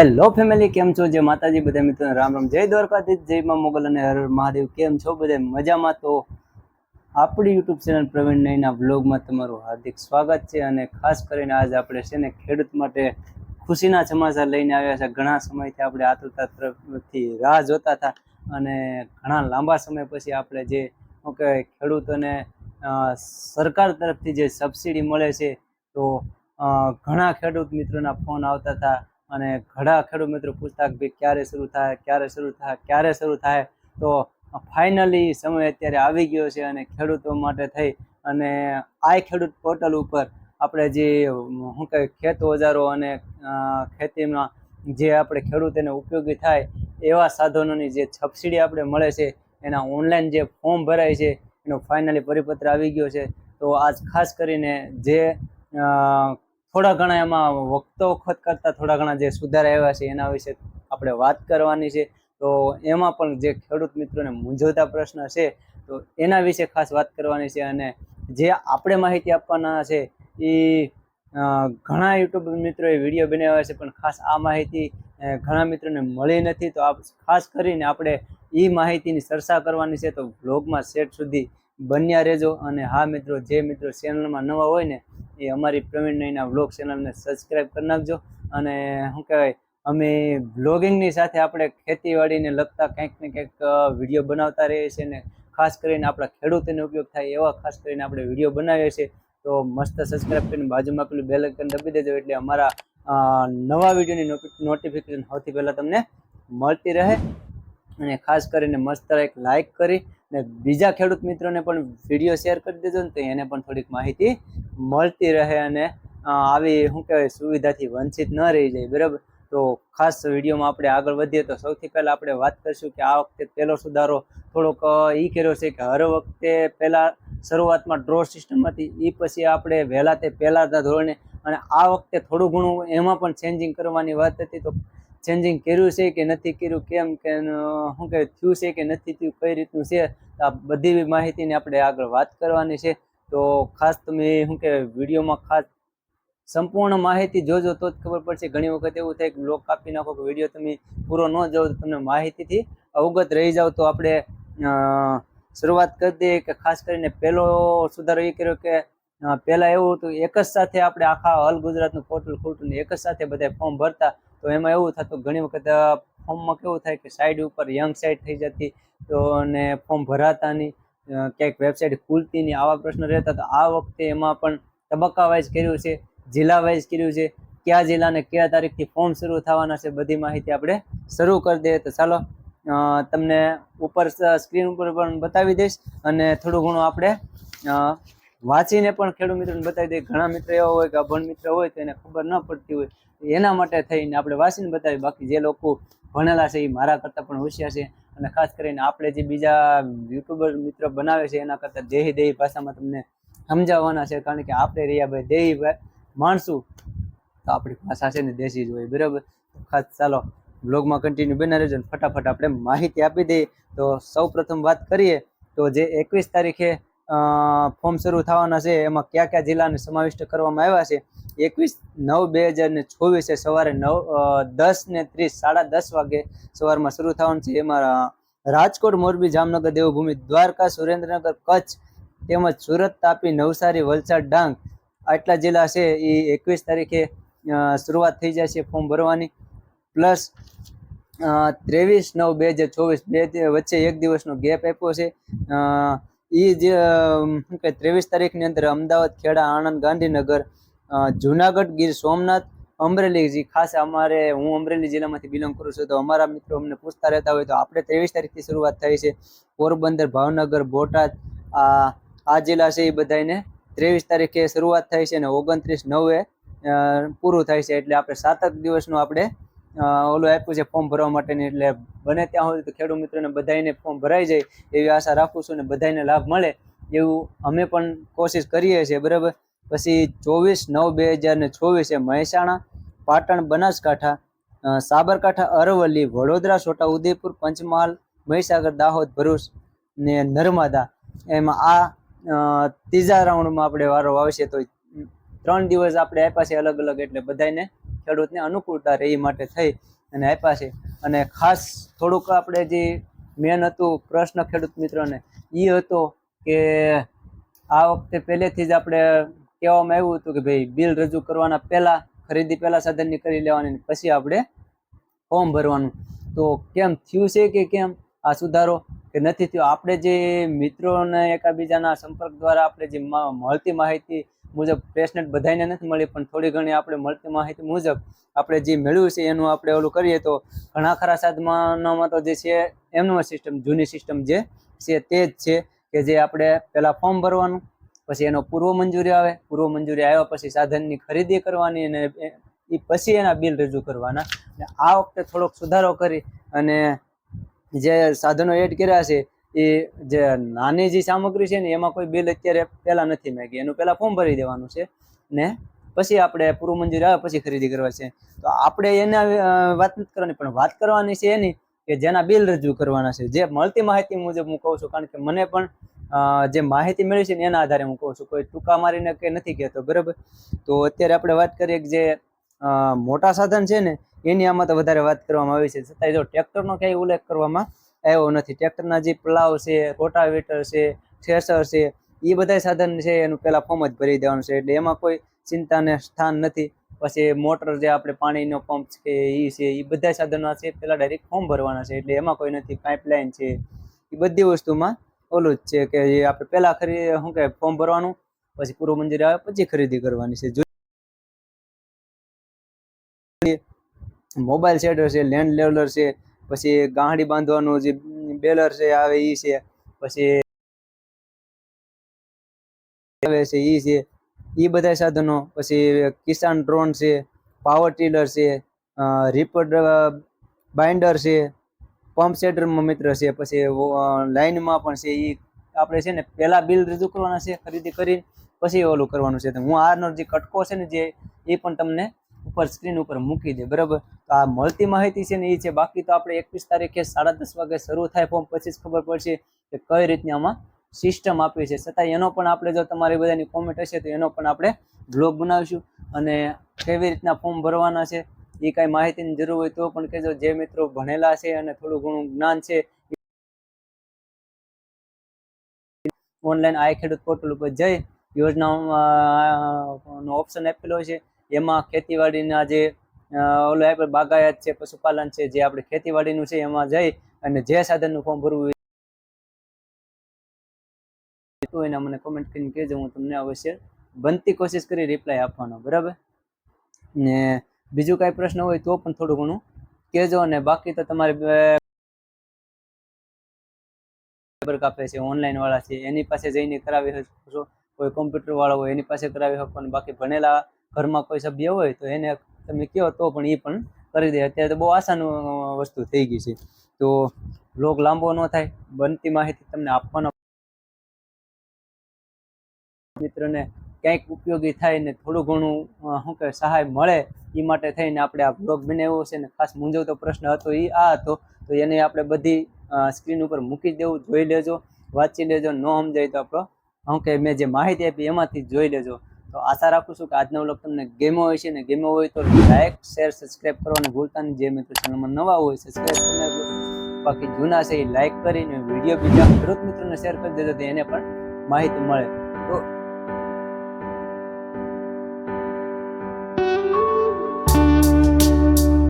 Hello family, કેમ છો? જે માતાજી, બધા મિત્રોને રામ રામ. જય દ્વારકાધીશ, જય માં મોગલ અને હર મહાદેવ. કેમ છો બધા? મજામાં? તો આપણી યુટ્યુબ ચેનલ પ્રવીણ નઈના બ્લોગમાં તમારું હાર્દિક સ્વાગત છે અને ખાસ કરીને આજ આપણે છે ને ખેડૂત માટે ખુશીના સમાચાર લઈને આવ્યા છે. ઘણા સમયથી આપણે આતુરતા તરફથી રાહ જોતા હતા અને ઘણા લાંબા સમય પછી આપણે જે કહેવાય, ખેડૂતોને સરકાર તરફથી જે સબસિડી મળે છે, તો ઘણા ખેડૂત મિત્રોના ફોન આવતા હતા અને ઘણા ખેડૂત મિત્રો પૂછતા કે ક્યારે શરૂ થાય? ક્યારે શરૂ થાય? ક્યારે શરૂ થાય? તો ફાઇનલી સમય અત્યારે આવી ગયો છે અને ખેડૂતો માટે થઈ અને આ ખેડૂત પોર્ટલ ઉપર આપણે જે શું કહે, ખેત ઓજારો અને ખેતીમાં જે આપણે ખેડૂતોને ઉપયોગી થાય એવા સાધનોની જે સબસિડી આપણે મળે છે, એના ઓનલાઈન જે ફોર્મ ભરાય છે, એનો ફાઇનલી પરિપત્ર આવી ગયો છે. તો આજ ખાસ કરીને જે થોડા ઘણા એમાં વખતો વખત કરતાં થોડા ઘણા જે સુધારા આવ્યા છે એના વિશે આપણે વાત કરવાની છે. તો એમાં પણ જે ખેડૂત મિત્રોને મૂંઝવતા પ્રશ્ન છે, તો એના વિશે ખાસ વાત કરવાની છે અને જે આપણે માહિતી આપવાના છે એ ઘણા યુટ્યુબ મિત્રોએ વીડિયો બનાવ્યા છે, પણ ખાસ આ માહિતી ઘણા મિત્રોને મળી નથી. તો આપ ખાસ કરીને આપણે એ માહિતીની ચર્ચા કરવાની છે. તો બ્લોગમાં સેટ સુધી બન્યા રહેજો અને હા મિત્રો, જે મિત્રો ચેનલમાં નવા હોય ને, એ અમારી પ્રવીણ નઈના બ્લોગ ચેનલને સબસ્ક્રાઈબ કરી નાખજો. અને શું કહેવાય, અમે બ્લોગિંગની સાથે આપણે ખેતીવાડીને લગતા કંઈક ને કંઈક વીડિયો બનાવતા રહીએ છીએ ને, ખાસ કરીને આપણા ખેડૂતોને ઉપયોગ થાય એવા ખાસ કરીને આપણે વીડિયો બનાવીએ છીએ. તો મસ્ત સબસ્ક્રાઈબ કરીને બાજુમાં પેલું બેલ આઇકન દબી દેજો એટલે અમારા નવા વિડીયોની નોટિફિકેશન સૌથી પહેલાં તમને મળતી રહે. અને ખાસ કરીને મસ્ત એક લાઈક કરી ને બીજા ખેડૂત મિત્રોને પણ વીડિયો શેર કરી દેજો ને તો એને પણ થોડીક માહિતી મળતી રહે અને આવી, શું કહેવાય, સુવિધાથી વંચિત ન રહી જાય, બરાબર? તો ખાસ વિડીયોમાં આપણે આગળ વધીએ તો સૌથી પહેલાં આપણે વાત કરીશું કે આ વખતે પહેલો સુધારો થોડોક એ કર્યો છે કે હર વખતે પહેલાં શરૂઆતમાં ડ્રો હતી એ પછી આપણે વહેલા તે પહેલાંના ધોરણે અને આ વખતે થોડું ઘણું એમાં પણ ચેન્જિંગ કરવાની વાત હતી, તો ચેન્જિંગ કર્યું છે કે નથી કર્યું, કેમ કે શું કહે, થયું છે કે નથી થયું, કઈ રીતનું છે આ બધી માહિતીની આપણે આગળ વાત કરવાની છે. તો ખાસ તમે શું કે વિડીયોમાં ખાસ સંપૂર્ણ માહિતી જોજો તો જ ખબર પડશે. ઘણી વખત એવું થાય કે બ્લોગ કાપી નાખો કે વીડિયો તમે પૂરો ન જાઓ તો તમને માહિતીથી અવગત રહી જાઓ તો આપણે શરૂઆત કરી દઈએ કે ખાસ કરીને પહેલો સુધારો એ કર્યો કે પહેલાં એવું હતું, એક જ સાથે આપણે આખા ઓલ ગુજરાતનું પોર્ટલ ખોલતું એક જ સાથે બધા ફોર્મ ભરતા. તો એમાં એવું થતું ઘણી વખત ફોર્મમાં કેવું થાય કે સાઈડ ઉપર યંગ સાઈડ થઈ જતી, તો અને ફોર્મ ભરાતા નહીં ક્યાંક વેબસાઇટ ખુલતી નહીં, આવા પ્રશ્ન રહેતા. તો આ વખતે એમાં પણ તબક્કા વાઇઝ કર્યું છે જિલ્લા વાઇઝ કર્યું છે, કયા જિલ્લાને કયા તારીખથી ફોર્મ શરૂ થવાના છે, બધી માહિતી આપણે શરૂ કરી દઈએ. તો ચાલો તમને ઉપર સ્ક્રીન ઉપર પણ બતાવી દઈશ અને થોડું ઘણું આપણે વાંચીને પણ ખેડૂત મિત્રોને બતાવી દઈએ. ઘણા મિત્રો એવા હોય કે અભણ મિત્ર હોય તો એને ખબર ન પડતી હોય. એના માટે થઈને આપણે વાંચીને બતાવી બાકી જે લોકો ભણેલા છે એ મારા કરતાં પણ હોશિયાર છે. અને ખાસ કરીને આપણે જે બીજા યુટ્યુબર મિત્ર બનાવે છે એના કરતાં દેહી દેહી ભાષામાં તમને સમજાવવાના છે. કારણ કે આપણે રહ્યા ભાઈ દેહી માણસું. તો આપણી ભાષા છે ને દેશી જ હોય. બરાબર? ખાસ ચાલો બ્લોગમાં કન્ટિન્યુ બના રહેજો ફટાફટ આપણે માહિતી આપી દઈએ. તો સૌ પ્રથમ વાત કરીએ તો જે એકવીસ તારીખે ફોર્મ શરૂ થવાના છે. એમાં કયા કયા જિલ્લાને સમાવિષ્ટ કરવામાં આવ્યા છે? એકવીસ નવ બે હજાર ને ચોવીસે સવારે નવ દસ ને ત્રીસ, સાડા દસ વાગે સવારમાં શરૂ થવાનું છે. એમાં રાજકોટ, મોરબી, જામનગર, દેવભૂમિ, દ્વારકા, સુરેન્દ્રનગર, કચ્છ તેમજ સુરત, તાપી, નવસારી, વલસાડ, ડાંગ આટલા જિલ્લા છે. એ એકવીસ તારીખે શરૂઆત થઈ જાય છે ફોર્મ ભરવાની. પ્લસ ત્રેવીસ નવ બે હજાર ચોવીસ બે વચ્ચે એક દિવસનો ગેપ આપ્યો છે. એ જે શું કહે, ત્રેવીસ તારીખની અંદર અમદાવાદ, ખેડા, આણંદ, ગાંધીનગર જુનાગઢ ગીર સોમનાથ, અમરેલી જે, ખાસ અમારે, હું અમરેલી જિલ્લામાંથી બિલોંગ કરું છું, તો અમારા મિત્રો અમને પૂછતા રહેતા હોય તો આપણે ત્રેવીસ તારીખથી શરૂઆત થઈ છે. પોરબંદર, ભાવનગર, બોટાદ, આ આ જિલ્લા છે એ બધાને ત્રેવીસ તારીખે શરૂઆત થાય છે અને ઓગણત્રીસ નવે પૂરું થાય છે. એટલે આપણે સાતક દિવસનું આપણે ઓલું આપ્યું છે ફોર્મ ભરવા માટેની. એટલે બને ત્યાં સુધી તો ખેડૂત મિત્રોને બધાને ફોર્મ ભરાઈ જાય એવી આશા રાખું છું અને બધાને લાભ મળે એવું અમે પણ કોશિશ કરીએ છીએ. બરાબર? પછી ચોવીસ નવ બે હજાર ને ચોવીસે મહેસાણા, પાટણ, બનાસકાંઠા સાબરકાંઠા, અરવલ્લી, વડોદરા, છોટા ઉદેપુર, પંચમહાલ, મહીસાગર, દાહોદ, ભરૂચ ને નર્મદા. એમાં આ ત્રીજા રાઉન્ડમાં આપણે વારો આવશે તો ત્રણ દિવસ આપણે આપ્યા છે અલગ અલગ એટલે બધાને ખેડૂતને અનુકૂળતા રહે એ માટે થઈ અને આપ્યા છે. અને ખાસ થોડુંક આપણે જે મેન હતું પ્રશ્ન ખેડૂત મિત્રોને એ હતો કે આ વખતે પહેલેથી જ આપણે કહેવામાં આવ્યું હતું કે ભાઈ બિલ રજૂ કરવાના પહેલાં, ખરીદી પહેલાં સાધનની કરી લેવાની પછી આપણે ફોર્મ ભરવાનું. તો કેમ થયું છે કે કેમ? આ સુધારો કે નથી થયો? આપણે જે મિત્રોને એકાબીજાના સંપર્ક દ્વારા આપણે જે મળતી માહિતી મુજબ પ્રેસનેટ બધાને નથી મળી, પણ થોડી ઘણી આપણે મળતી માહિતી મુજબ આપણે જે મેળવ્યું છે એનું આપણે ઓલું કરીએ તો ઘણા ખરા સાધનોમાં તો જે છે એમનું સિસ્ટમ જૂની સિસ્ટમ જે છે તે જ છે કે જે આપણે પહેલાં ફોર્મ ભરવાનું, પછી એનો પૂર્વ મંજૂરી આવે, પૂર્વ મંજૂરી આવ્યા પછી સાધનની ખરીદી કરવાની અને એ- પછી એના બિલ રજૂ કરવાના. આ વખતે થોડોક સુધારો કરી અને જે સાધનો એડ કર્યા છે એ જે નાની જે સામગ્રી છે ને, એમાં કોઈ બિલ અત્યારે પહેલાં નથી માગી. એનું પહેલાં ફોર્મ ભરી દેવાનું છે ને, પછી આપણે પૂરું મંજૂરી આવે, પછી ખરીદી કરવા છે. તો આપણે એના વાત નથી કરવાની, પણ વાત કરવાની છે એની કે જેના બિલ રજૂ કરવાના છે. જે મળતી માહિતી મુજબ હું કહું છું, કારણ કે મને પણ જે માહિતી મળી છે ને, એના આધારે હું કહું છું. કોઈ ટૂંકા મારીને કે નથી કહેતો, બરાબર? તો અત્યારે આપણે વાત કરીએ કે જે મોટા સાધન છે ને, એની આમાં તો વધારે વાત કરવામાં આવી છે. છતાંય જો ટ્રેક્ટરનો ક્યાંય ઉલ્લેખ કરવામાં આવ્યો નથી. ટ્રેક્ટરના જે પ્લાવ છે રોટાવેટર છે, થ્રેસર છે એ બધા સાધન છે, એનું પહેલાં ફોર્મ જ ભરી દેવાનું છે. એટલે એમાં કોઈ ચિંતાને સ્થાન નથી. પછી મોટર જે આપણે પાણીનો પંપ છે એ છે એ બધા સાધનો છે પહેલાં ડાયરેક્ટ ફોર્મ ભરવાના છે. એટલે એમાં કોઈ નથી. પાઇપલાઇન છે એ બધી વસ્તુમાં ઓલું જ છે કે જે આપણે પહેલાં ખરી, શું કે ફોર્મ ભરવાનું, પછી પૂર્વ મંજૂરી આવે, પછી ખરીદી કરવાની છે. મોબાઈલ શેડર છે લેન્ડ લેવલર છે પછી ગાંહડી બાંધવાનું જે બેલર છે, આવે એ છે, પછી આવે છે એ છે. એ બધા સાધનો, પછી કિસાન ડ્રોન છે, પાવર ટીલર છે રિપર બાઇન્ડર છે, પંપ સેટરમાં મિત્ર છે, પછી લાઇનમાં પણ છે એ આપણે છે ને પહેલા બિલ રજૂ કરવાના છે, ખરીદી કરીને, પછી ઓલું કરવાનું છે. તો હું આનો જે કટકો છે ને જે એ પણ તમને ઉપર સ્ક્રીન ઉપર મૂકી દે, બરાબર? તો આ મળતી માહિતી છે ને એ છે, બાકી તો આપણે એકવીસ તારીખે સાડા દસ વાગે શરૂ થાય ફોર્મ પછી જ ખબર પડશે કે કઈ રીતની આમાં સિસ્ટમ આપી છે. છતાં એનો પણ આપણે જો તમારી બધાની કોમેન્ટ હશે તો એનો પણ આપણે બ્લોગ બનાવીશું અને કેવી રીતના ફોર્મ ભરવાના છે એ કાંઈ માહિતીની જરૂર હોય તો પણ કહેજો. જે મિત્રો ભણેલા છે અને થોડું ઘણું જ્ઞાન છે ઓનલાઈન આ ખેડૂત પોર્ટલ ઉપર જઈ યોજનાઓમાં ઓપ્શન આપેલો છે. એમાં ખેતીવાડીના જે ઓલો આપણે બાગાયત છે, પશુપાલન છે, જે આપણે ખેતીવાડીનું છે, એમાં જઈ અને જે સાધનનું ફોર્મ ભરવું તો એના મને કોમેન્ટ કરીને કહેજો, હું તમને અવશ્ય બનતી કોશિશ કરી રિપ્લાય આપવાનો, બરાબર? ને બીજું કાંઈ પ્રશ્ન હોય તો પણ થોડું ઘણું કહેજો અને બાકી તો તમારે ખબર કાપે છે ઓનલાઈન વાળા છે, એની પાસે જઈને કરાવી શકો કોઈ કોમ્પ્યુટર વાળો હોય એની પાસે કરાવી શકો અને બાકી ભણેલા ઘરમાં કોઈ સભ્ય હોય તો એને તમે કહો તો પણ એ પણ કરી દે. અત્યારે તો બહુ આસાન વસ્તુ થઈ ગઈ છે. તો બ્લોગ લાંબો ન થાય. બનતી માહિતી તમને આપવાનો મિત્રને ક્યાંક ઉપયોગી થાય ને થોડું ઘણું શું કે સહાય મળે એ માટે થઈને આપણે આ બ્લોગ બનાવ્યો છે ને ખાસ મૂંઝવતો પ્રશ્ન હતો એ આ હતો. તો એને આપણે બધી સ્ક્રીન ઉપર મૂકી દેવું, જોઈ લેજો, વાંચી લેજો, ન સમજાય તો આપણો, શું કે મેં જે માહિતી આપી એમાંથી જોઈ લેજો. તો આશા રાખું છું કે આજનો વ્લોગ તમને ગેમો હોય છે ને ગેમો હોય તો લાઈક શેર સબસ્ક્રાઈબ કરવાનું ભૂલતા નહીં. જે મિત્રો ચેનલમાં નવા હોય સબસ્ક્રાઈબ કરી નાખજો. બાકી જૂના છે એ લાઈક કરીને વીડિયો બીજા ખેડૂત મિત્રોને શેર કરી દેજો તો એને પણ માહિતી મળે.